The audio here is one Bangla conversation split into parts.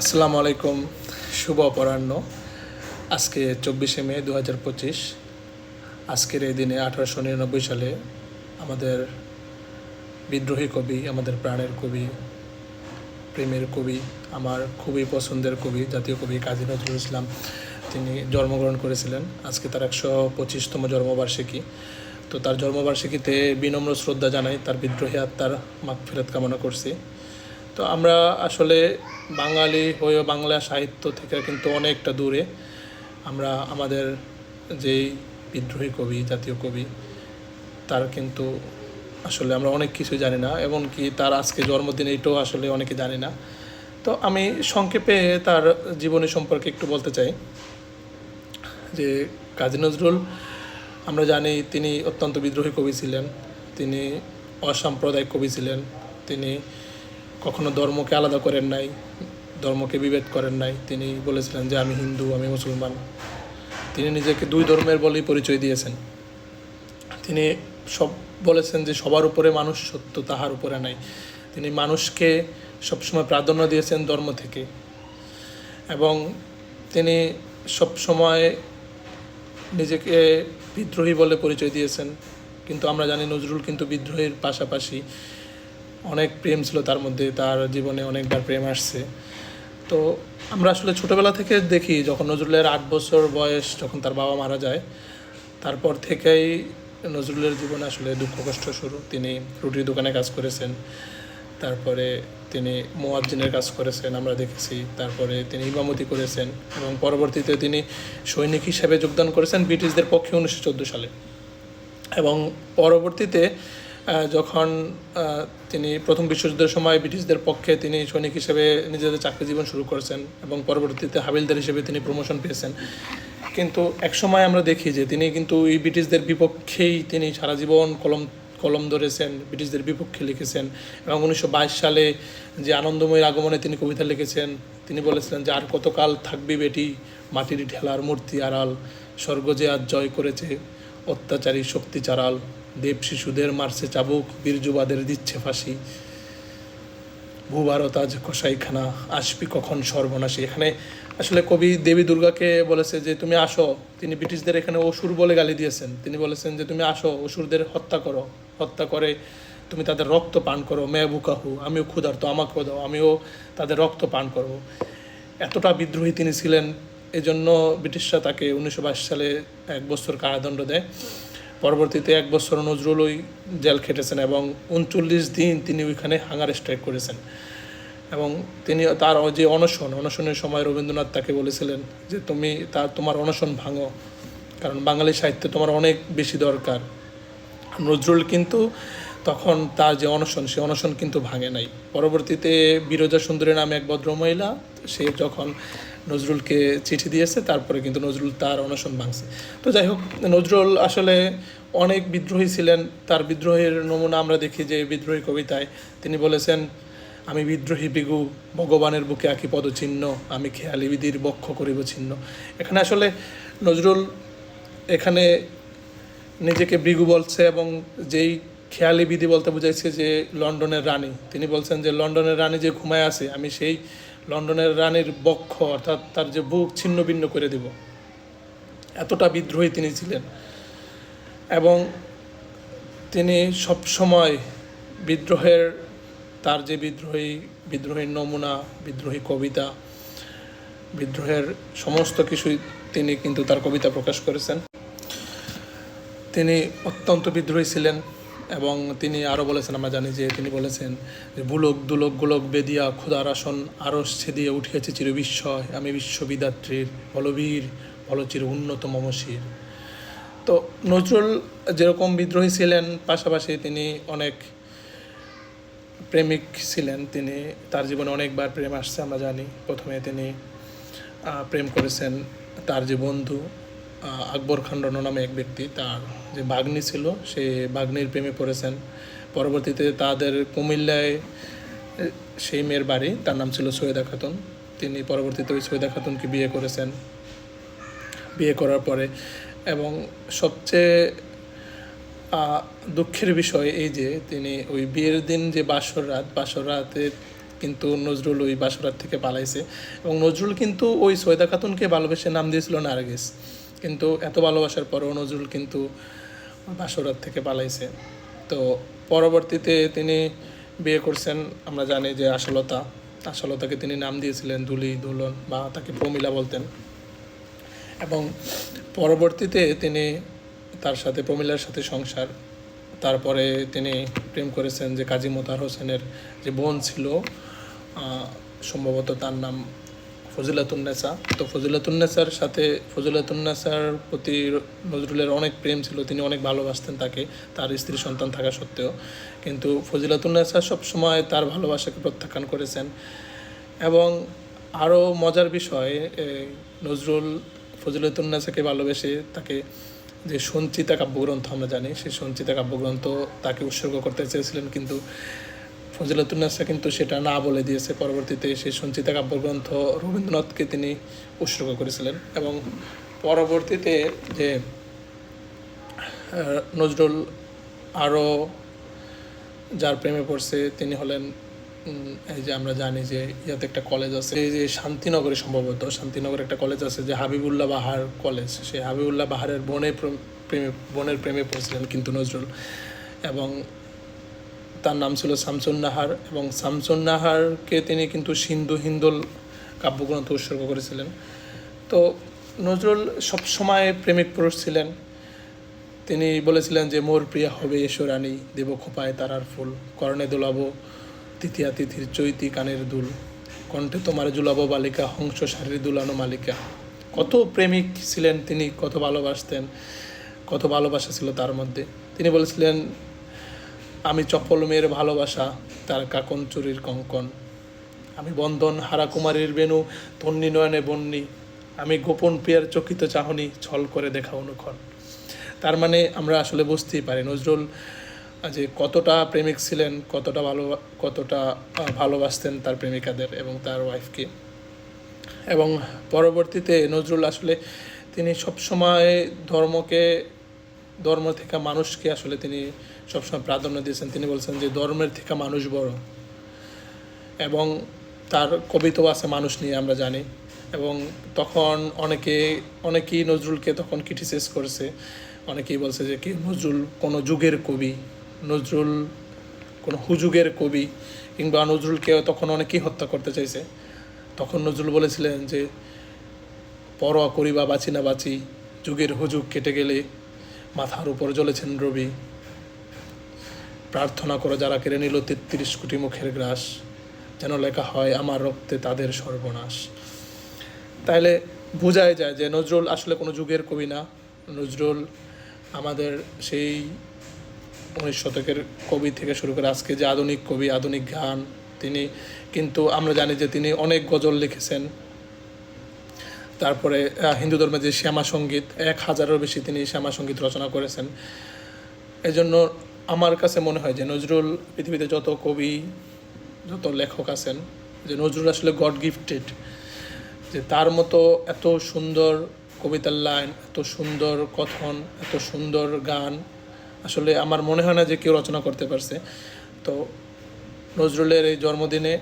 আসসালামু আলাইকুম, শুভ অপরাহ্ন। আজকে চব্বিশে মে দু হাজার পঁচিশ। আজকের এই দিনে আঠারোশো নিরানব্বই সালে আমাদের বিদ্রোহী কবি, আমাদের প্রাণের কবি, প্রেমের কবি, আমার খুবই পছন্দের কবি, জাতীয় কবি কাজী নজরুল ইসলাম, তিনি জন্মগ্রহণ করেছিলেন। আজকে তার একশো পঁচিশতম জন্মবার্ষিকী। তো তার জন্মবার্ষিকীতে বিনম্র শ্রদ্ধা জানাই তার বিদ্রোহী আত্মার মাগ ফেরত কামনা করছি। তো আমরা আসলে বাঙালি হয়েও বাংলা সাহিত্য থেকে কিন্তু অনেকটা দূরে। আমরা আমাদের যেই বিদ্রোহী কবি, জাতীয় কবি, তার কিন্তু আসলে আমরা অনেক কিছু জানি না, এমনকি তার আজকে জন্মদিন এইটাও আসলে অনেকে জানি না। তো আমি সংক্ষেপে তার জীবনী সম্পর্কে একটু বলতে চাই। যে কাজী নজরুল, আমরা জানি তিনি অত্যন্ত বিদ্রোহী কবি ছিলেন, তিনি অসাম্প্রদায়িক কবি ছিলেন, তিনি কখনো ধর্মকে আলাদা করেন নাই, ধর্মকে বিভেদ করেন নাই। তিনি বলেছিলেন যে, আমি হিন্দু, আমি মুসলমান। তিনি নিজেকে দুই ধর্মের বলেই পরিচয় দিয়েছেন। তিনি সব বলেছেন যে, সবার উপরে মানুষ সত্য তাহার উপরে নাই। তিনি মানুষকে সবসময় প্রাধান্য দিয়েছেন ধর্ম থেকে। এবং তিনি সবসময় নিজেকে বিদ্রোহী বলে পরিচয় দিয়েছেন। কিন্তু আমরা জানি নজরুল কিন্তু বিদ্রোহের পাশাপাশি অনেক প্রেম ছিল তার মধ্যে, তার জীবনে অনেকবার প্রেম আসছে। তো আমরা আসলে ছোটোবেলা থেকে দেখি, যখন নজরুলের আট বছর বয়স যখন তার বাবা মারা যায়, তারপর থেকেই নজরুলের জীবনে আসলে দুঃখ কষ্ট শুরু। তিনি রুটির দোকানে কাজ করেছেন, তারপরে তিনি মোয়াজ্জিনের কাজ করেছেন, আমরা দেখেছি। তারপরে তিনি ইমামতি করেছেন এবং পরবর্তীতে তিনি সৈনিক হিসেবে যোগদান করেছেন ব্রিটিশদের পক্ষে উনিশশো চোদ্দ সালে। এবং পরবর্তীতে যখন তিনি প্রথম বিশ্বযুদ্ধের সময় ব্রিটিশদের পক্ষে তিনি সৈনিক হিসেবে নিজেদের চাকরি জীবন শুরু করেছেন এবং পরবর্তীতে হাবিলদার হিসেবে তিনি প্রমোশন পেয়েছেন। কিন্তু একসময় আমরা দেখি যে তিনি কিন্তু এই ব্রিটিশদের বিপক্ষেই তিনি সারা জীবন কলম কলম ধরেছেন, ব্রিটিশদের বিপক্ষে লিখেছেন এবং উনিশশো বাইশ সালে যে আনন্দময়ের আগমনে তিনি কবিতা লিখেছেন, তিনি বলেছিলেন যে, আর কতকাল থাকবি বেটি, মাটির ঢেলার মূর্তি আড়াল, স্বর্গ যে আজ জয় করেছে, অত্যাচারী শক্তি চারাল। দেব শিশুদের মারছে চাবুক বীরযুবাদের দিচ্ছে ফাঁসি। ভূভারত আজ কসাইখানা, আসবি কখন সর্বনাশী? এখানে আসলে কবি দেবী দুর্গাকে বলেছে যে, তুমি আসো। তিনি ব্রিটিশদের এখানে অসুর বলে গালি দিয়েছেন। তিনি বলেছেন যে, তুমি আসো, অসুরদের হত্যা করো। হত্যা করে তুমি তাদের রক্ত পান করো। মেয়ে বুকাহু আমিও ক্ষুধার্ত, আমাকেও দাও, আমিও তাদের রক্ত পান করব। এতটা বিদ্রোহী তিনি ছিলেন, এজন্য ব্রিটিশরা তাকে উনিশশো বাইশ সালে এক বছর কারাদণ্ড দেয়। পরবর্তীতে এক বছর নজরুল ওই জেল খেটেছেন এবং উনচল্লিশ দিন তিনি ওইখানে হাঙ্গার স্ট্রাইক করেছেন। এবং তিনি তার যে অনশন, অনশনের সময় রবীন্দ্রনাথ তাকে বলেছিলেন যে তুমি তার, তোমার অনশন ভাঙো, কারণ বাঙালি সাহিত্যে তোমার অনেক বেশি দরকার। নজরুল কিন্তু তখন তার যে অনশন, সে অনশন কিন্তু ভাঙে নাই। পরবর্তীতে বিরজা সুন্দরী নামে এক ভদ্রমহিলা, সে যখন নজরুলকে চিঠি দিয়েছে, তারপরে কিন্তু নজরুল তার অনশন ভাঙছে। তো যাই হোক, নজরুল আসলে অনেক বিদ্রোহী ছিলেন। তার বিদ্রোহের নমুনা আমরা দেখি যে বিদ্রোহী কবিতায় তিনি বলেছেন, আমি বিদ্রোহী বিগু, ভগবানের বুকে আঁকি পদচিহ্ন, আমি খেয়ালি বিধির বক্ষ করিব চিহ্ন এখানে আসলে নজরুল এখানে নিজেকে ভৃগু বলছে এবং যেই খেয়ালি বিধি বলতে বুঝাইছে যে লন্ডনের রানী। তিনি বলছেন যে, লন্ডনের রানী যে ঘুমায় আছে, আমি সেই লন্ডনের রানীর বক্ষ, অর্থাৎ তার যে বুক, ছিন্ন ভিন্ন করে দেব। এতটা বিদ্রোহী তিনি ছিলেন। এবং তিনি সব সময় বিদ্রোহের, তার যে বিদ্রোহী, বিদ্রোহীর নমুনা, বিদ্রোহী কবিতা, বিদ্রোহের সমস্ত কিছুই তিনি কিন্তু তার কবিতা প্রকাশ করেছেন। তিনি অত্যন্ত বিদ্রোহী ছিলেন। এবং তিনি আরও বলেছেন, আমরা জানি যে তিনি বলেছেন যে, বুলক, দুলক, গোলক, বেদিয়া, ক্ষুধার আসন আরস ছেদিয়ে উঠিয়াছে চিরবিস্ময়। আমি বিশ্ববিদাত্রীর বলবীর বলচির উন্নত মমশির তো নজরুল যেরকম বিদ্রোহী ছিলেন, পাশাপাশি তিনি অনেক প্রেমিক ছিলেন। তিনি, তার জীবনে অনেকবার প্রেম আসছে, আমরা জানি। প্রথমে তিনি প্রেম করেছেন তার যে বন্ধু আকবর খান রণ নামে এক ব্যক্তি, তার যে বাগ্নি ছিল, সে বাগ্নির প্রেমে পড়েছেন। পরবর্তীতে তাদের কুমিল্লায়, সেই মেয়ের বাড়ি, তার নাম ছিল সৈয়দা খাতুন। তিনি পরবর্তীতে ওই সৈয়দা খাতুনকে বিয়ে করেছেন। বিয়ে করার পরে, এবং সবচেয়ে দুঃখের বিষয় এই যে, তিনি ওই বিয়ের দিন যে বাসর রাত, বাসর রাতে কিন্তু নজরুল ওই বাসরাত থেকে পালাইছে। এবং নজরুল কিন্তু ওই সৈয়দা খাতুনকে ভালোবেসে নাম দিয়েছিল নার্গিস। কিন্তু এত ভালোবাসার পরেও নজরুল কিন্তু বাসরাত থেকে পালাইছে। তো পরবর্তীতে তিনি বিয়ে করছেন, আমরা জানি যে আশালতা। আশালতাকে তিনি নাম দিয়েছিলেন দুলি দুলন বা তাকে প্রমিলা বলতেন। এবং পরবর্তীতে তিনি তার সাথে, প্রমিলার সাথে সংসার। তারপরে তিনি প্রেম করেছেন যে কাজী মোতার হোসেনের যে বোন ছিল সম্ভবত তার নাম ফজিলাতুন্নেসা তো ফজিলাতুন্নেসার সাথে ফজিলাতুন্নেসার প্রতি নজরুলের অনেক প্রেম ছিল, তিনি অনেক ভালোবাসতেন তাকে, তার স্ত্রী সন্তান থাকা সত্ত্বেও। কিন্তু ফজিলাতুন্নেসা সবসময় তার ভালোবাসাকে প্রত্যাখ্যান করেছেন। এবং আরও মজার বিষয় নজরুল ফজিলতুন্নেসাকে ভালোবেসে তাকে যে সঞ্চিতা কাব্যগ্রন্থ আমরা জানি, সেই সঞ্চিতা কাব্যগ্রন্থ তাকে উৎসর্গ করতে চেয়েছিলেন। কিন্তু ফজিলতুন্নেসা কিন্তু সেটা না বলে দিয়েছে। পরবর্তীতে সেই সঞ্চিতা কাব্যগ্রন্থ রবীন্দ্রনাথকে তিনি উৎসর্গ করেছিলেন এবং পরবর্তীতে যে নজরুল আরও যার প্রেমে পড়ছে, তিনি হলেন এই যে আমরা জানি যে ইয়াতে একটা কলেজ আছে, এই যে শান্তিনগরে সম্ভবত, শান্তিনগরে একটা কলেজ আছে যে হাবিবুল্লাহ বাহার কলেজ, সেই হাবিবুল্লাহ বাহারের বোনের প্রেমে বোনের প্রেমে পড়ছিলেন কিন্তু নজরুল। এবং তার নাম ছিল শামসুন নাহার এবং শামসুন নাহারকে তিনি কিন্তু সিন্ধু হিন্দোল কাব্যগ্রন্থ উৎসর্গ করেছিলেন। তো নজরুল সবসময় প্রেমিক পুরুষ ছিলেন। তিনি বলেছিলেন যে, মোর প্রিয়া হবে এসরানি দেব খোপায় তারার ফুল, কর্ণে দোলাবো তৃতীয়া তিথির চৈতি কানের দুল, কণ্ঠে তোমার জুলাবো বালিকা, হংস শারীর দুলানো মালিকা। কত প্রেমিক ছিলেন তিনি, কত ভালোবাসতেন, কত ভালোবাসা ছিল তার মধ্যে। তিনি বলেছিলেন আমি চপল মেয়ের ভালোবাসা, তার কাকন চুরির কঙ্কন। আমি বন্ধন হারা কুমারীর বেনু তন্নি নয়নে বন্নি আমি গোপন প্রিয়ার চকিত চাহনি, ছল করে দেখা অনুক্ষণ। তার মানে আমরা আসলে বুঝতেই পারি, নজরুল যে কতটা প্রেমিক ছিলেন, কতটা ভালো, কতটা ভালোবাসতেন তার প্রেমিকাদের এবং তার ওয়াইফকে এবং পরবর্তীতে নজরুল আসলে তিনি সবসময় ধর্মকে ধর্ম থেকে মানুষকে আসলে তিনি সবসময় প্রাধান্য দিয়েছেন। তিনি বলছেন যে ধর্মের থেকে মানুষ বড় এবং তার কবিতাও আছে মানুষ নিয়ে, আমরা জানি। এবং তখন অনেকে, অনেকেই নজরুলকে তখন ক্রিটিসাইজ করছে। অনেকেই বলছে যে কি নজরুল কোনো যুগের কবি, নজরুল কোনো হুযুগের কবি কিংবা নজরুলকে তখন অনেকেই হত্যা করতে চাইছে। তখন নজরুল বলেছিলেন যে পরোয়া করি বা বাঁচি না বাঁচি, যুগের হুজুগ কেটে গেলে মাথার উপর জ্বলেছেন রবি। প্রার্থনা করো যারা কেড়ে নিল তেত্রিশ কোটি মুখের গ্রাস, যেন লেখা হয়, আমার রক্তে তাদের সর্বনাশ। তাইলে বোঝাই যায় যে নজরুল আসলে কোনো যুগের কবি না। নজরুল আমাদের সেই উনিশ শতকের কবি থেকে শুরু করে আজকে যে আধুনিক কবি, আধুনিক গান, তিনি কিন্তু আমরা জানি যে তিনি অনেক গজল লিখেছেন। তারপরে হিন্দু ধর্মে যে শ্যামা সংগীত, এক হাজারেরও বেশি তিনি শ্যামা সংগীত রচনা করেছেন। এজন্য আমার কাছে মনে হয় যে নজরুল পৃথিবীতে যত কবি, যত লেখক আছেন, যে নজরুল আসলে গড গিফটেড, যে তার মতো এত সুন্দর কবিতার লাইন, এত সুন্দর কথন, এত সুন্দর গান, আসলে আমার মনে হয় না যে কেউ রচনা করতে পারছে। তো নজরুলের এই জন্মদিনে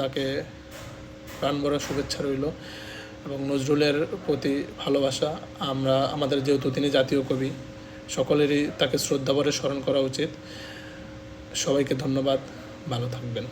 তাকে প্রাণ ভরা শুভেচ্ছা রইল। এবং নজরুলের প্রতি ভালোবাসা, আমরা, আমাদের যেহেতু তিনি জাতীয় কবি, সকলেরই তাকে শ্রদ্ধাভরে স্মরণ করা উচিত। সবাইকে ধন্যবাদ। ভালো থাকবেন।